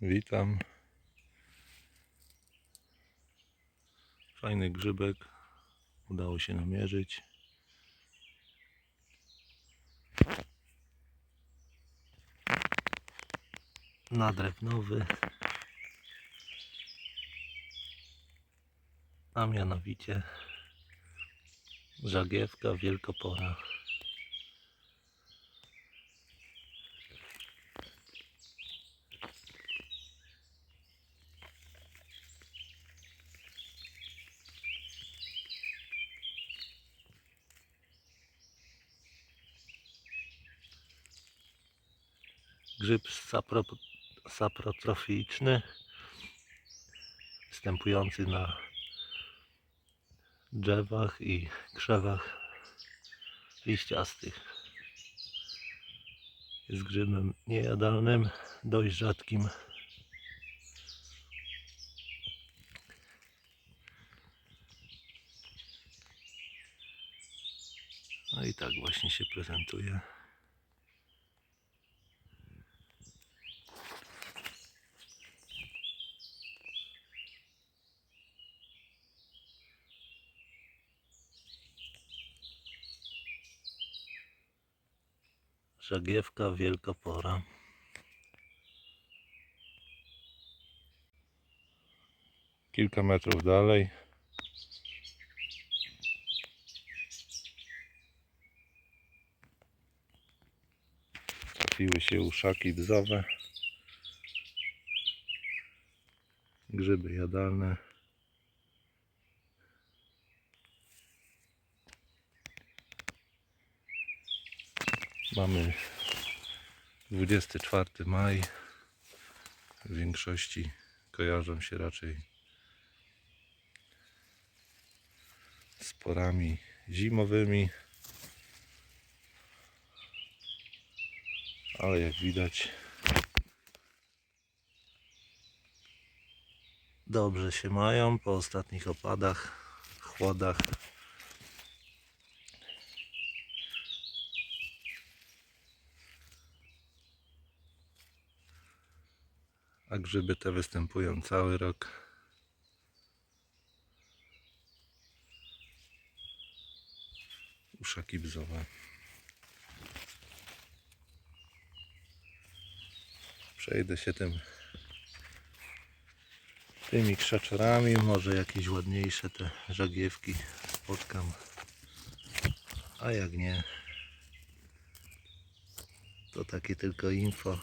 Witam. Fajny grzybek. Udało się namierzyć. Nadrewnowy. A mianowicie żagiewka wielkopora. Grzyb sapro, saprotroficzny występujący na drzewach i krzewach liściastych. Jest grzybem niejadalnym, dość rzadkim. No i tak właśnie się prezentuje. Żagiewka wielkopora. Kilka metrów dalej. Trafiły się uszaki bzowe. Grzyby jadalne. Mamy 24 maj. W większości kojarzą się raczej z porami zimowymi. Ale jak widać dobrze się mają po ostatnich opadach, chłodach. A grzyby te występują cały rok. Uszaki bzowe. Przejdę się tym tymi krzaczorami, może jakieś ładniejsze te żagiewki spotkam. A jak nie, to takie tylko info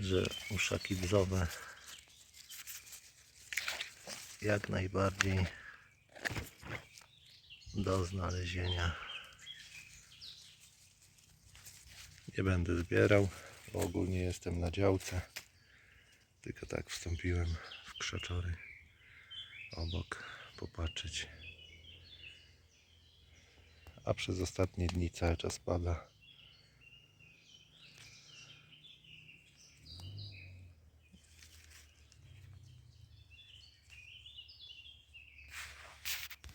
że uszaki bzowe jak najbardziej do znalezienia. Nie będę zbierał, bo ogólnie jestem na działce. Tylko tak wstąpiłem w krzaczory obok popatrzeć. A przez ostatnie dni cały czas pada.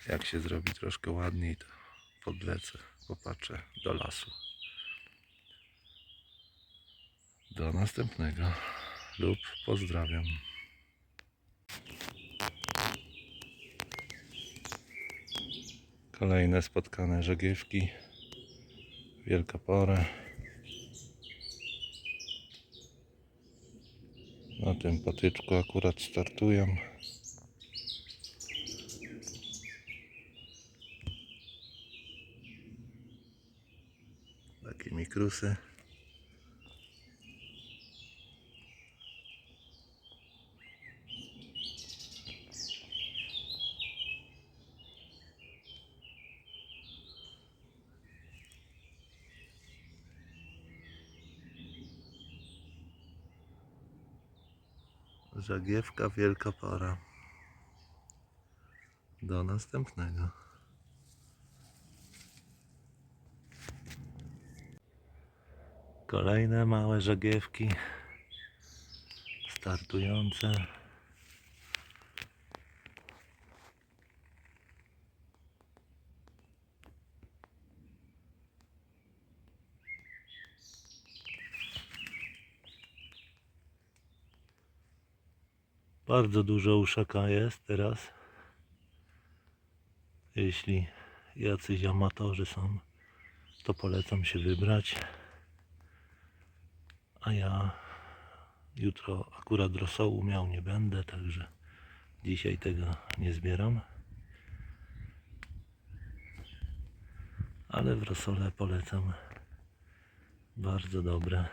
Jak się zrobi troszkę ładniej, to podlecę, popatrzę do lasu. Do następnego lub pozdrawiam. Kolejne spotkane żagiewki. Wielka pora. Na tym patyczku akurat startują. Mikrusy. Żagiewka wielka para. Do następnego. Kolejne małe żagiewki startujące. Bardzo dużo uszaka jest teraz. Jeśli jacyś amatorzy są, to polecam się wybrać. A ja jutro akurat rosołu miał nie będę, także dzisiaj tego nie zbieram. Ale w rosole polecam. Bardzo dobre.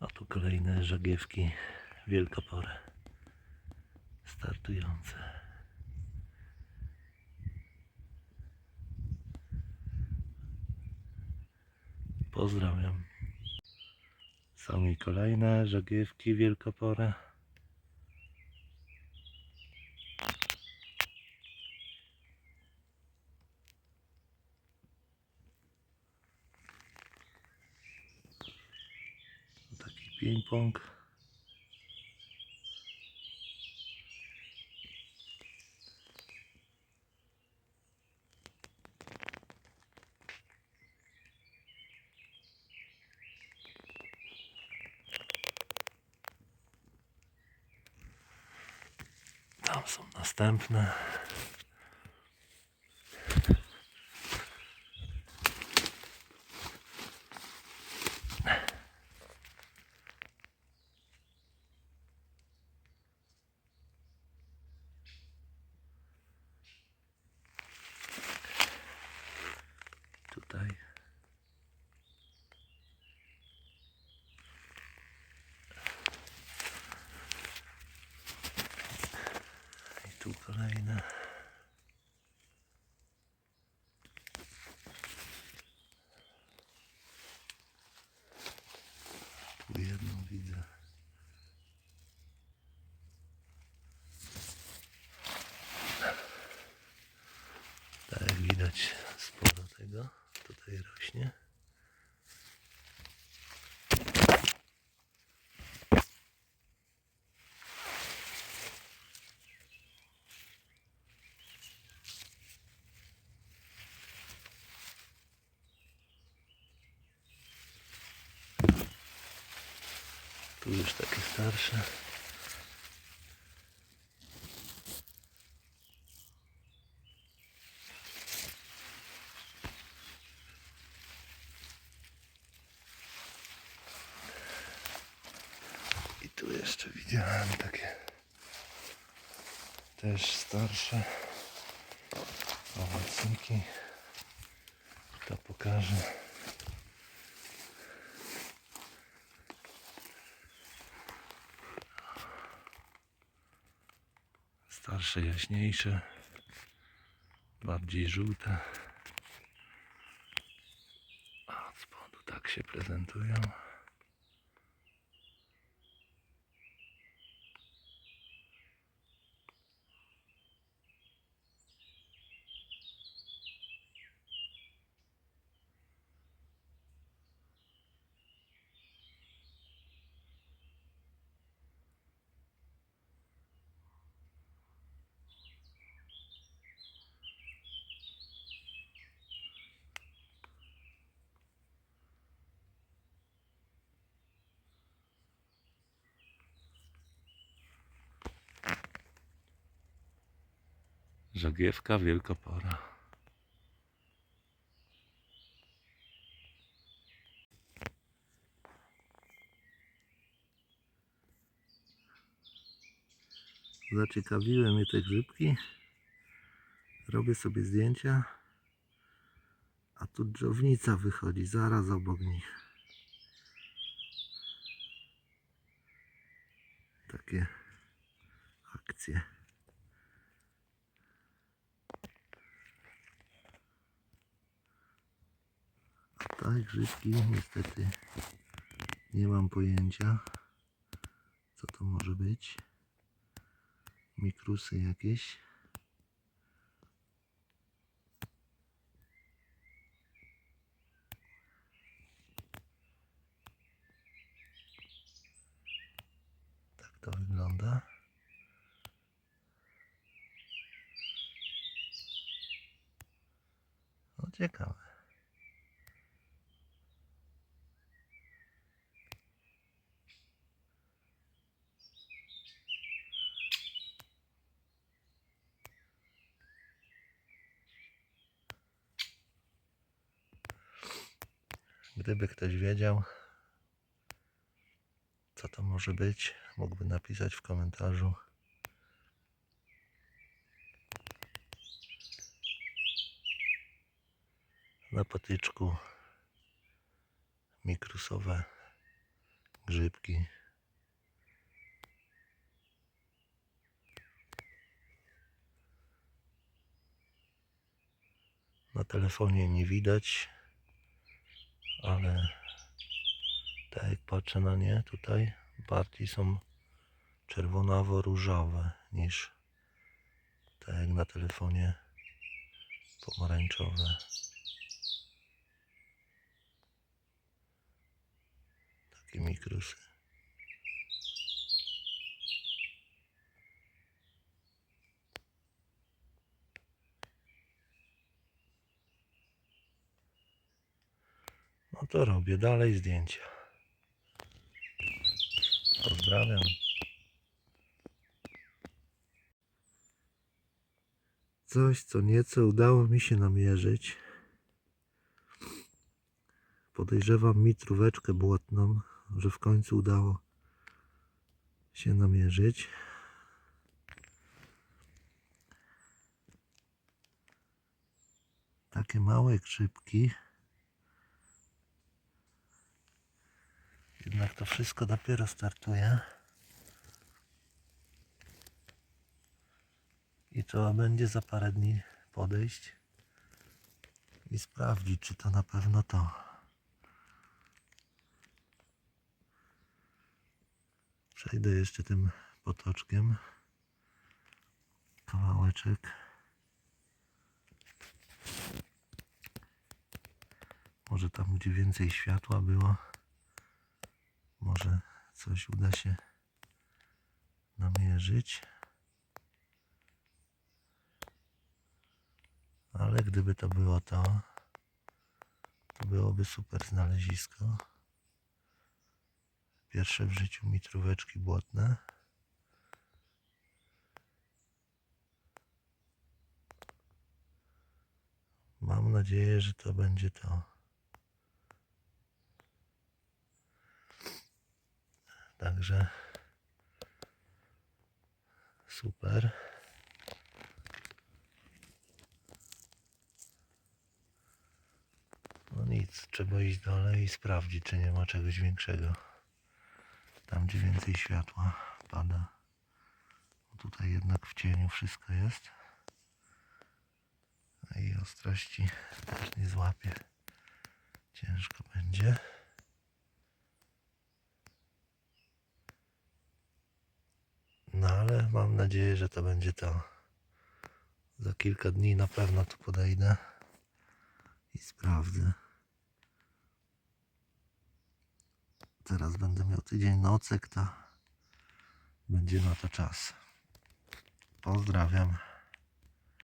A tu kolejne żagiewki wielkopore startujące. Pozdrawiam. Są mi kolejne żagiewki wielkopore. Taki ping-pong. Tam są następne. Tutaj. I tu kolejne. Tu jedną widzę. Tak jak widać sporo tego tutaj rośnie. Tu już I tu jeszcze widziałem takie też starsze owocniki. To pokażę. Starsze, jaśniejsze, bardziej żółte. A od spodu tak się prezentują. Żagiewka wielkopora. Zaciekawiły mnie te grzybki. Robię sobie zdjęcia. A tu dżownica wychodzi zaraz obok nich. Takie akcje. Tak, grzybki niestety nie mam pojęcia co to może być. Mikrusy jakieś. Tak to wygląda. No ciekawe. Gdyby ktoś wiedział, co to może być, mógłby napisać w komentarzu. Na patyczku mikrusowe grzybki. Na telefonie nie widać, ale tak jak patrzę na nie tutaj, bardziej są czerwonawo-różowe niż tak jak na telefonie pomarańczowe. Takie mikrusy. No to robię dalej zdjęcia. Pozdrawiam. Coś, co nieco udało mi się namierzyć. Podejrzewam mitróweczkę błotną, że w końcu udało się namierzyć. Takie małe grzybki. Jednak to wszystko dopiero startuje. I trzeba będzie za parę dni podejść i sprawdzić, czy to na pewno to. Przejdę jeszcze tym potoczkiem. Kawałeczek. Może tam, gdzie więcej światła było, może coś uda się namierzyć. Ale gdyby to było to, to byłoby super znalezisko. Pierwsze w życiu mitróweczki błotne. Mam nadzieję, że to będzie to. Także super. No nic, trzeba iść dalej i sprawdzić, czy nie ma czegoś większego. Tam, gdzie więcej światła pada. Tutaj jednak w cieniu wszystko jest. A i ostrości też nie złapie. Ciężko będzie. No ale mam nadzieję, że to będzie to. Za kilka dni na pewno tu podejdę i sprawdzę. Teraz będę miał tydzień nocek, to będzie na to czas. Pozdrawiam.